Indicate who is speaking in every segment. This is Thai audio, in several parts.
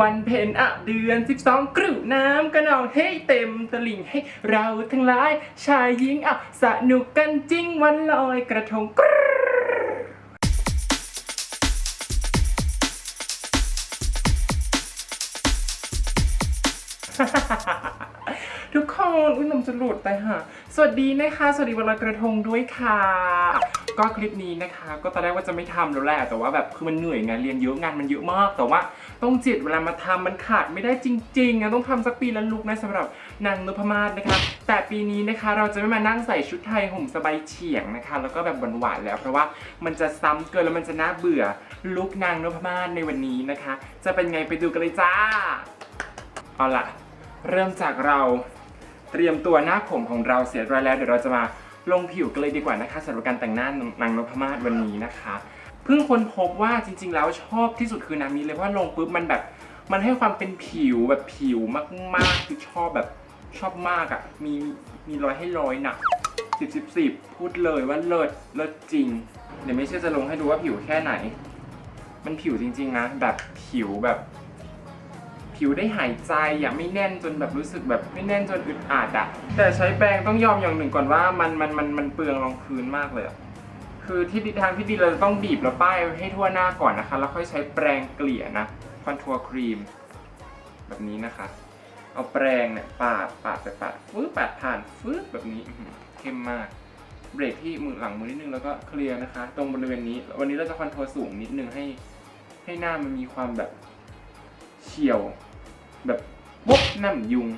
Speaker 1: วันเพ็ญอะเดือนสิบสองกรุน้ำกระนองให้เต็มตลิ่งให้เราทั้งหลาย ชายหญิงอะสนุกกันจริงวันลอยกระทงกรทุกคนอุ้ยนมจะหลุดไปฮะสวัสดีนะคะ สวัสดีวันลอยกระทงด้วยค่ะ ก็คลิปนี้นะคะ ก็ตอนแรกว่าจะไม่ทำแล้วแหละแต่ว่าแบบคือมันเหนื่อยไงเรียนเยอะงานมันเยอะมาก แต่ว่าต้องจิตเวลามาทำมันขาดไม่ได้จริงๆนะต้องทำสักปีละลุกนะสำหรับนางนพมาศนะคะ แต่ปีนี้นะคะเราจะไม่มานั่งใส่ชุดไทยห่มสบายเฉียงนะคะ แล้วก็แบบหวานๆแล้ว เพราะว่ามันจะซ้ำเกินแล้วมันจะน่าเบื่อลุกนางนพมาศในวันนี้นะคะ จะเป็นไงไปดูกันเลยจ้าเอาล่ะ เริ่มจากเราเตรียมตัวหน้าผมของเราเสร็จเรียแล้วเดี๋ยวเราจะมา ลงผิวกันเลยดีกว่านะคะสำหรับการแต่งหน้านางนพมาศวันนี้นะคะเพิ่งค้นพบว่าจริง ๆ แล้วชอบที่สุดคือนางนี้เลยเพราะลงปุ๊บมันแบบมันให้ความเป็นผิวแบบผิวมากๆคือชอบแบบชอบมากอะ่ะมีมีร้อยให้ร้อยหนักสิบสิบสิบพูดเลยว่าเลิศเลิศจริง เดี๋ยวไม่เชื่อจะลงให้ดูว่าผิวแค่ไหน มันผิวจริง ๆ นะ แบบผิวแบบ ผิวได้หายใจอย่าไม่แน่นจนแบบรู้สึกแบบไม่แน่นจนอึดอัดอะแต่ใช้แปรงต้องยอมอย่างหนึ่งก่อนว่ามันมันมันมันเปลืองรองพื้นมากเลยอะคือที่ดีทางที่ดีเราต้องบีบแล้วป้ายให้ทั่วหน้าก่อนนะคะ แล้วค่อยใช้แปรงเกลี่ยนะคอนทัวร์ครีม แบบนี้นะคะ เอาแปรงเนี่ยปาดปาดไปปาดฟื้ปาดผ่านฟื้แบบนี้เข้มมากเบรกที่มือหลังมือนิดนึงแล้วก็เคลียร์นะคะ ตรงบริเวณนี้ วันนี้เราจะคอนทัวร์สูงนิดนึงให้ ให้หน้ามันมีความแบบเฉียว แบบปุ๊บหน้าเหมือนยุง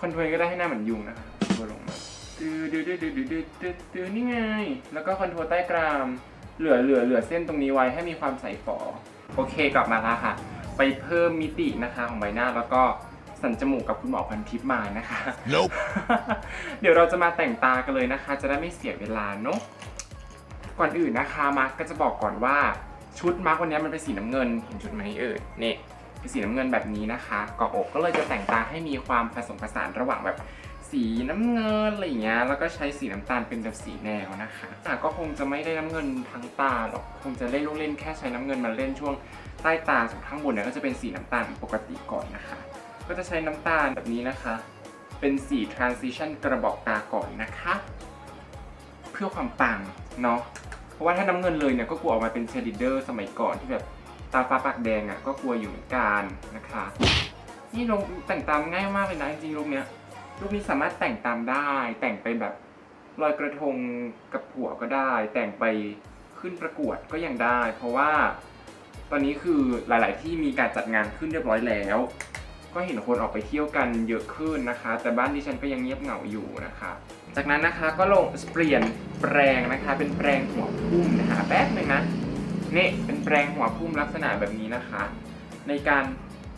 Speaker 1: คอนโทรลก็ได้ให้หน้าเหมือนยุงนะคะตัวลงมาดื้อดื้อดื้อดื้อดื้อดื้อดื้นี่ไง แล้วก็คอนโทรลใต้กราม เหลือเหลือเหลือเส้นตรงนี้ไว้ให้มีความใสฝอ โอเคกลับมาแล้วค่ะ ไปเพิ่มมิตินะคะของใบหน้าแล้วก็สันจมูกกับคุณหมอพันทิพย์มานะคะ
Speaker 2: nope.
Speaker 1: เดี๋ยวเราจะมาแต่งตากันเลยนะคะ จะได้ไม่เสียเวลาเนาะ ก่อนอื่นนะคะมาร์กก็จะบอกก่อนว่าชุดมาร์กวันนี้มันเป็นสีน้ำเงิน เห็นชุดไหมเอ่ยเนี่ สีน้ำเงินแบบนี้นะคะเกาะอกก็เลยจะแต่งตาให้มีความผสมผสานระหว่างแบบสีน้ำเงินอะไรอย่างเงี้ยแล้วก็ใช้สีน้ำตาลเป็นแบบสีแนวนะคะแต่ก็คงจะไม่ได้น้ำเงินทั้งตาหรอกคงจะเล่นลูกเล่นแค่ใช้น้ำเงินมาเล่นช่วงใต้ตาส่วนข้างบนเนี่ยก็จะเป็นสีน้ำตาลปกติก่อนนะคะ ก็จะใช้น้ำตาลแบบนี้นะคะ เป็นสี transition กระบอกตาก่อนนะคะ เพื่อความปังเนาะเพราะว่าถ้าน้ำเงินเลยเนี่ยก็กลัวออกมาเป็นเชดิเดอร์สมัยก่อนที่แบบ ตาฟ้าปากแดงอะ่ะก็กลัวอยู่เหมือนกันนะคะ นี่ลงแต่งตามง่ายมากเลยนะจริงๆลูกเนี้ยลูกนี้สามารถแต่งตามได้ แต่งไปแบบลอยกระทงกับผัวก็ได้ แต่งไปขึ้นประกวดก็ยังได้ เพราะว่าตอนนี้คือหลาย ๆ ที่มีการจัดงานขึ้นเรียบร้อยแล้ว ก็เห็นคนออกไปเที่ยวกันเยอะขึ้นนะคะ แต่บ้านดิฉันก็ยังเงียบเหงาอยู่นะคะ จากนั้นนะคะก็ลงเปลี่ยนแปรงนะคะ เป็นแปรงหัวพุ่มนะคะแป๊บหนึงนะ นี่เป็นแปรงหัวพุ่มลักษณะแบบนี้นะคะ ในการ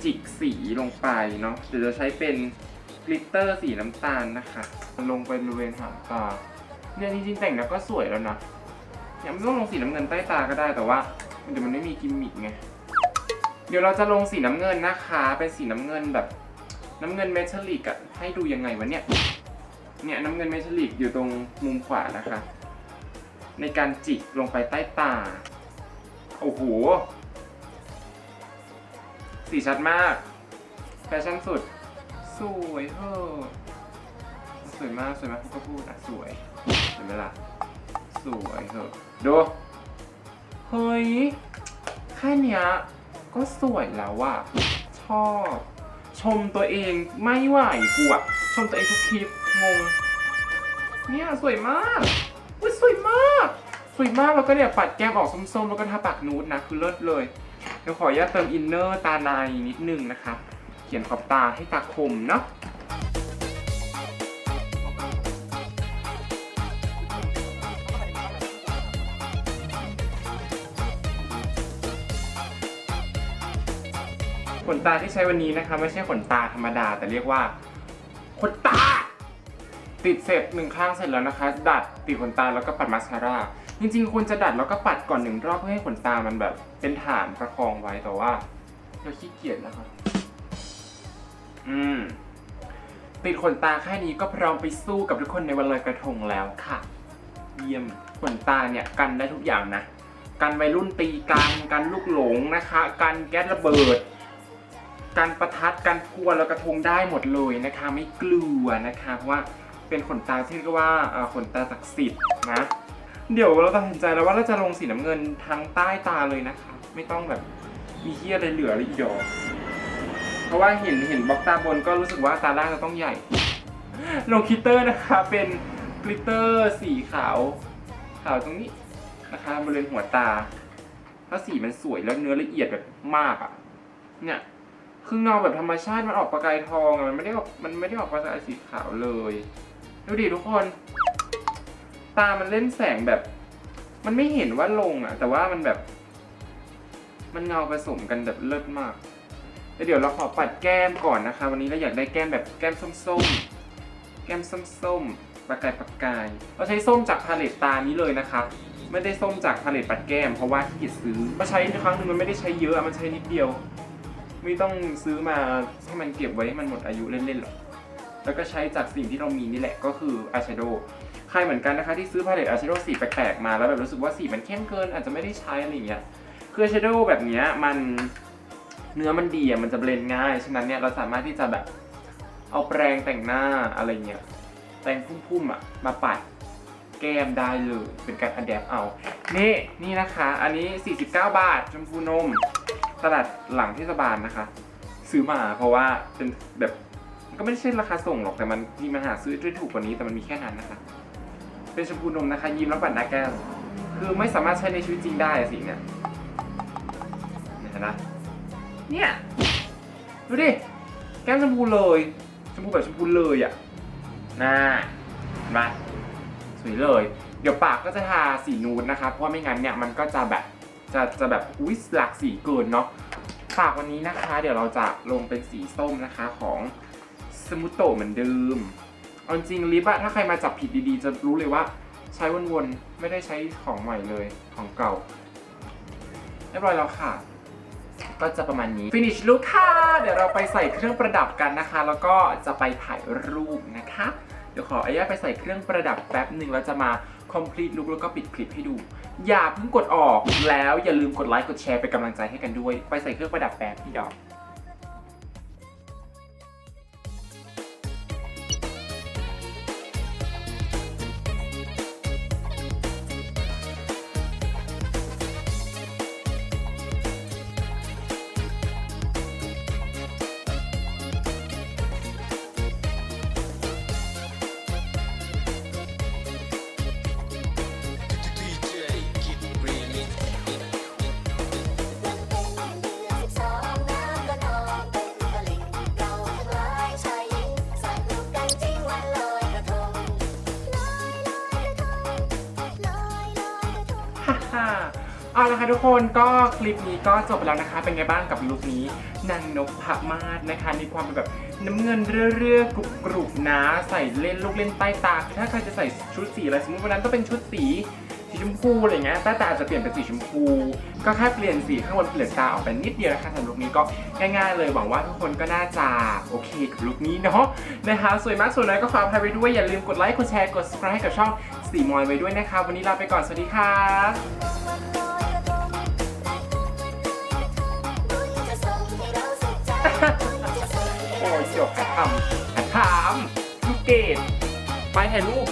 Speaker 1: จิกสีลงไปเนาะเดี๋ยวจะใช้เป็นกลิตเตอร์สีน้ำตาลนะคะ ลงไปบริเวณหางตาเนี่ยจริงๆแต่งแล้วก็สวยแล้วนะยังไม่ต้องลงสีน้ำเงินใต้ตาก็ได้แต่ว่าเดี๋ยวมันไม่มีกิมมิคไงเดี๋ยวเราจะลงสีน้ำเงินนะคะ เป็นสีน้ำเงินแบบ น้ำเงินเมทัลลิกอะให้ดูยังไงวะเนี่ยเนี่ยน้ำเงินเมทัลลิกอยู่ตรงมุมขวานะคะ ในการจิกลงไปใต้ตา โอ้โห สีชัดมาก แฟชั่นสุด สวยเฮ้อสวยมาก สวยมากเขาก็พูดอะสวยเห็นไหมล่ะ สวยเถอะดู เฮ้ย แค่เนี้ย ก็สวยแล้วอะชอบ ชมตัวเองไม่ไหวกูอะชมตัวเองทุกคลิป งง เนี่ย สวยมากอุ้ยสวยมาก สวยมากแล้วก็เนี่ยปัดแก้มออกส้มๆ แล้วก็ทาปากนูดนะ คือเลิศเลยเดี๋ยวขออนุญาตเติมอินเนอร์ตาในนิดนึงนะคะ เขียนขอบตาให้ตาคมเนาะขนตาที่ใช้วันนี้นะคะ ไม่ใช่ขนตาธรรมดา แต่เรียกว่าขนตา ติดเสร็จหนึ่งข้างเสร็จแล้วนะคะ ดัดติดขนตาแล้วก็ปัดมาสคาร่า จริงๆควรจะดัดแล้วก็ปัดก่อนหนึ่งรอบเพื่อให้ขนตามันแบบ เป็นฐานประคองไว้แต่ว่าเราขี้เกียจนะคะอืมติดขนตาแค่นี้ก็พร้อมไปสู้กับทุกคนในวันลอยกระทงแล้วค่ะ เยี่ยมขนตาเนี่ยกันได้ทุกอย่างนะ กันวัยรุ่นตีกันกันลูกหลงนะคะ กันแก๊สระเบิดการประทัดการพวนแล้วกระทงได้หมดเลยนะคะ ไม่กลัวนะคะ เพราะว่าเป็นขนตาที่เรียกว่าขนตาศักดิ์สิทธิ์นะ เดี๋ยวเราตัดสินใจแล้วว่าเราจะลงสีน้ำเงินทั้งใต้ตาเลยนะคะ ไม่ต้องแบบมีเฮียอะไรเหลือเลยอีดอกเพราะว่าเห็นเห็นบล็อกตาบนก็รู้สึกว่าตาล่างจะต้องใหญ่ ลงคิตเตอร์นะคะเป็นกลิตเตอร์สีขาวขาวตรงนี้นะคะบริเวณหัวตาถ้าสีมันสวยแล้วเนื้อละเอียดแบบมากอะ่ะ เนี่ยคือเงาแบบธรรมชาติมันออกประกายทองอะมันไม่ได้ออกมันไม่ได้ออกประกายสีขาวเลยดูดิทุกคน ตามันเล่นแสงแบบ มันไม่เห็นว่าลงอะแต่ว่ามันแบบ มันเงาผสมกันแบบเลิศมากแต่เดี๋ยวเราขอปัดแก้มก่อนนะคะ วันนี้เราอยากได้แก้มแบบแก้มส้มๆ แก้มส้มๆ ประกายประกาย เราใช้ส้มจากพาเลตตานี้เลยนะคะ ไม่ได้ส้มจากพาเลตปัดแก้ม เพราะว่าที่กิจซื้อมาใช้ครั้งหนึงมันไม่ได้ใช้เยอะอะ มันใช้นิดเดียว ไม่ต้องซื้อมาให้มันเก็บไว้ให้มันหมดอายุเล่นๆหรอก แล้วก็ใช้จากสิ่งที่เรามีนี่แหละก็คืออายแชโดว์ ใครเหมือนกันนะคะที่ซื้อพาเลตอาชโดสีแปลกๆมาแล้วแบบรู้สึกว่าสีมันเข้มเกิน อาจจะไม่ได้ใช้อะไรเงี้ยคืออาชโดแบบเนี้ยมันเนื้อมันดีอะมันจะเบลนง่าย ฉะนั้นเนี่ยเราสามารถที่จะแบบเอาแปรงแต่งหน้าอะไรเงี้ยแต่งพุ่มๆอะมาปัดแก้มได้เลย เป็นการอัดแอปเอา นี่นี่นะคะ อันนี้ 49 บาท ชมพูนม ตลาดหลังเทศบาลนะคะ ซื้อมาเพราะว่าเป็นแบบก็ไม่ใช่ราคาส่งหรอกแต่มันมีมันหาซื้อได้ถูกกว่านี้แต่มันมีแค่นั้นนะคะ เป็นชมพูนมนะคะ ยิ้มแล้วปัดหน้าแก้มคือไม่สามารถใช้ในชีวิตจริงได้อะสิเนี่ยเห็นไหมเนี่ยดูดิแก้มชมพูเลยชมพูแบบชมพูเลยอะน่าเห็นไหมสวยเลย เดี๋ยวปากก็จะทาสีนูดนะคะเพราะว่าไม่งั้นเนี่ยมันก็จะแบบจะจะแบบอุ้ยหลากสีเกินเนาะฝากวันนี้นะคะ เดี๋ยวเราจะลงเป็นสีส้มนะคะของสมุโตเหมือนเดิม เอาจริงลิปอะถ้าใครมาจับผิดดีๆ จะรู้เลยว่าใช้วนๆ ไม่ได้ใช้ของใหม่เลยของเก่า เรียบร้อยแล้วค่ะ ก็จะประมาณนี้ finish look ค่ะเดี๋ยวเราไปใส่เครื่องประดับกันนะคะ แล้วก็จะไปถ่ายรูปนะคะ เดี๋ยวขออนุญาตไปใส่เครื่องประดับแป๊บหนึ่งแล้วจะมา complete look แล้วก็ปิดคลิปให้ดู อย่าเพิ่งกดออกแล้วอย่าลืมกดไลค์กดแชร์เป็นกำลังใจให้กันด้วย ไปใส่เครื่องประดับแป๊บพี่ดอก
Speaker 3: เอาละ
Speaker 1: ค่ะทุกคนก็คลิปนี้ก็จบไปแล้วนะคะ เป็นไงบ้างกับลุคนี้นางนกพมาศนะคะ มีความเป็นแบบน้ำเงินเรื่อๆกรุบกรุบๆนะ ใส่เล่นลูกเล่นใต้ตา ถ้าใครจะใส่ชุดสีอะไรสมมติวันนั้นก็เป็นชุดสีสีชมพูอะไรเงี้ยใต้ตาอาจจะเปลี่ยนเป็นสีชมพู ก็แค่เปลี่ยนสีข้างบนเปลี่ยนตาออกไปนิดเดียวนะคะสำหรับลุคนี้ก็ง่ายๆเลยหวังว่าทุกคนก็น่าจะโอเคกับลุคนี้เนาะนะคะสวยมากสวยน้อยก็ฝากอภัยไว้ด้วยอย่าลืมกดไลค์กดแชร์กด subscribe ให้กับช่องสีมอยไว้ด้วยนะคะ วันนี้ลาไปก่อนสวัสดีค่ะ
Speaker 3: จะส่งให้
Speaker 1: โอ้เดี่ยว
Speaker 3: ข
Speaker 1: หั
Speaker 3: ใจ
Speaker 1: ดทำหัดถามลูกเกดไปถ่ายรูป